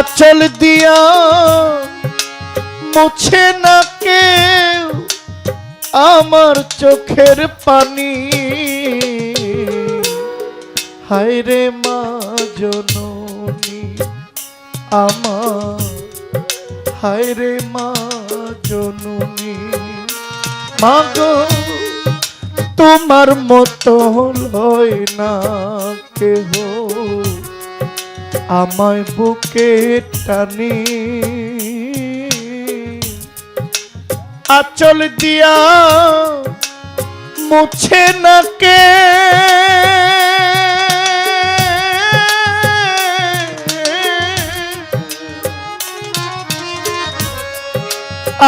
আচল দিয়া মুছে না কেউ আমার চোখের পানি। হায় রে মা জননী আমার। হায় রে মা জননী। মাগো তোমার মতো লয় না কেহ। আমায় বুকে টানি। আচল দিয়া মুছে না কে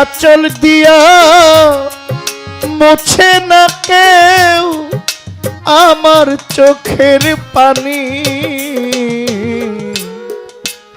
আচল দিয়া মুছে না কেউ আমার চোখের পানি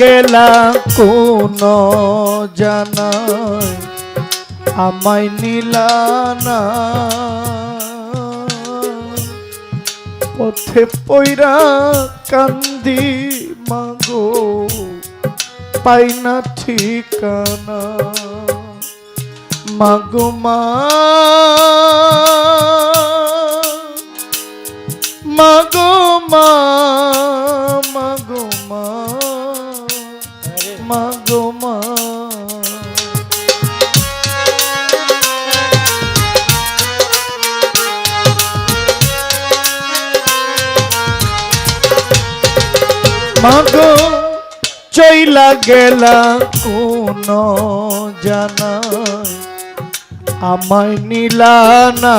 গেলা কোন জানায় আমায় নিলানা পথে পইরা কান্দি মাগো পাই না ঠিকানা। মাগো মা মাগো মা। মাগো মা। মাগো চইলা গেলা কোন জানা আমায় নিলানা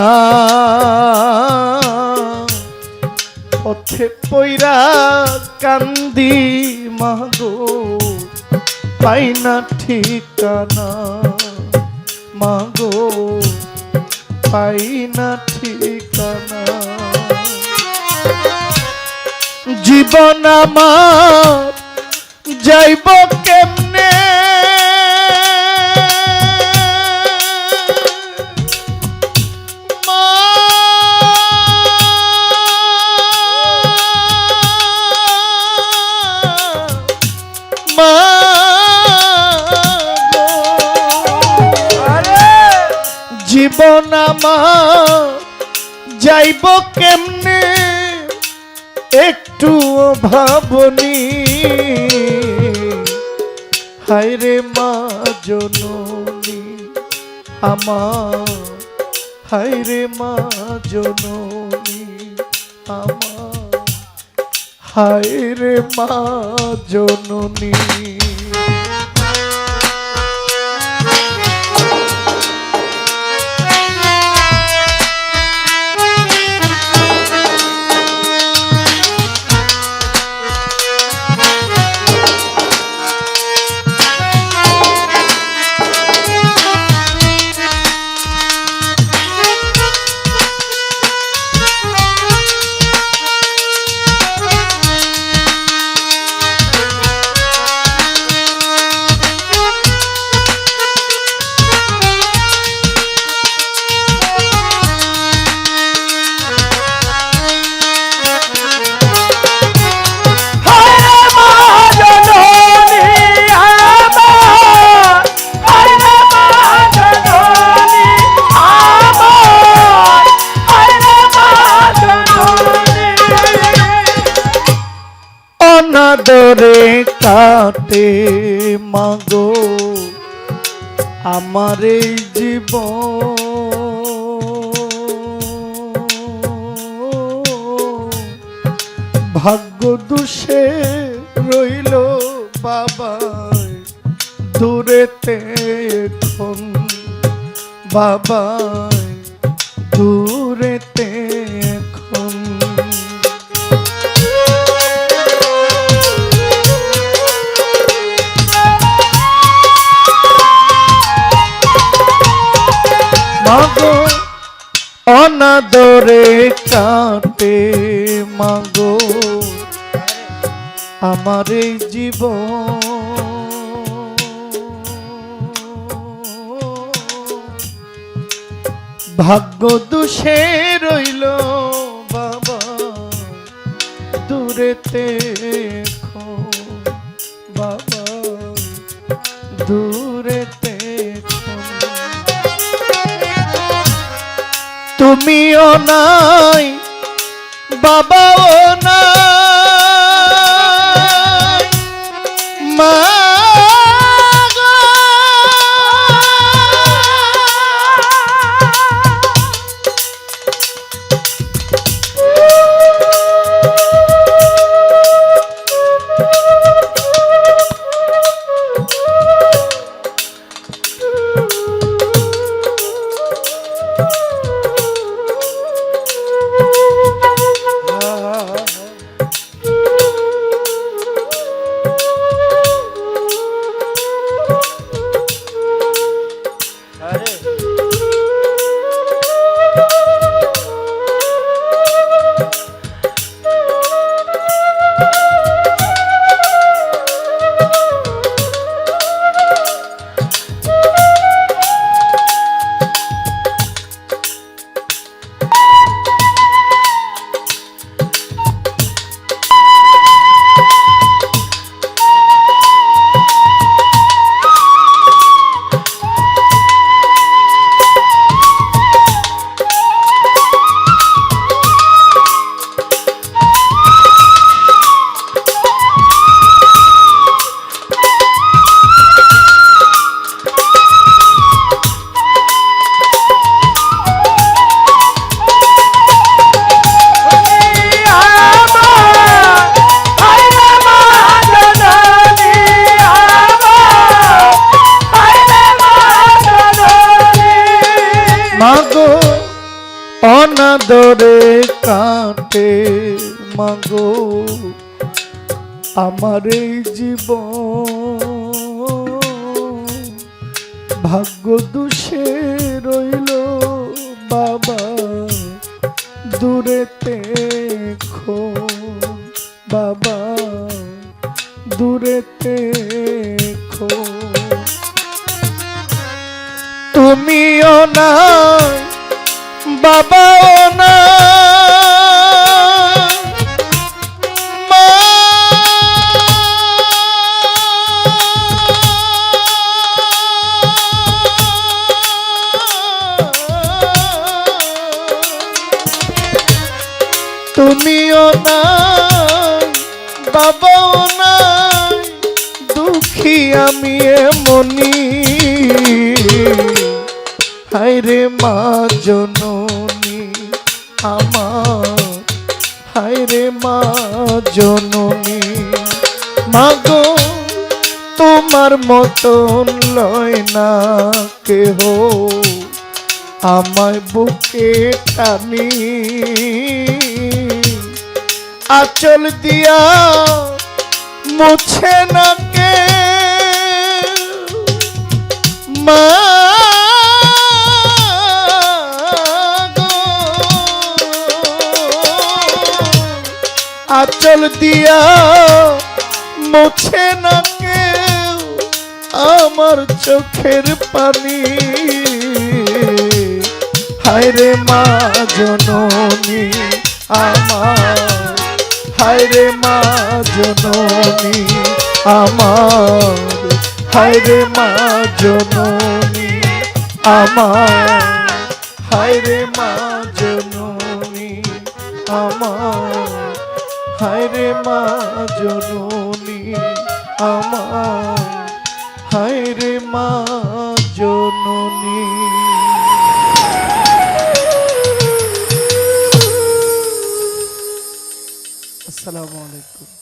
পথে পইরা কান্দি মাগো পাই না ঠিকানা? মাগো পাই না ঠিকানা? জীবন আমার যাইব কেমনে? জীবন আমার যাইব কেমনে? একটু ভাবনি। হায়রে মা জননী আমার। হায়রে মা জননী আমার। হায়রে মা জননী। অনাদরে কাটে মাগো আমার এই জীবন। ভাগ্য দুষে রইল বাবা দূরেতে এখন বাবা দূরেতে অনাদরে কাটে মাগো। আমার এই জীবন। ভাগ্য দুষে রইল বাবা দূরেতে বাবা। দূরেতে তুমিও নাই বাবাও নাই। মা অনাদরে কাটে মাগো, আমার এই জীবন ভাগ্য দুষে রইল বাবা, দূরেতে খন বাবা, দূরেতে খন তুমিও না বাবাও না। তুমিও না বাবাও নাই দুঃখী আমি এমনি হায়রে মা জননী আমার। হায়রে মা জননী মাগো তোমার মতন লয় না কেহ। আমায় বুকে টানি, আচল দিয়া মুছে না কে মা আচল দিয়া মুছে না কেউ আমার চোখের পানি। হায়রে মা জননী আমার হায়রে মা জননী আমার হায়রে মা জননী আমার হায়রে মা জননী আমার। হায়রে মা জননী আমার। হায় রে মা জননী। আসসালামু আলাইকুম।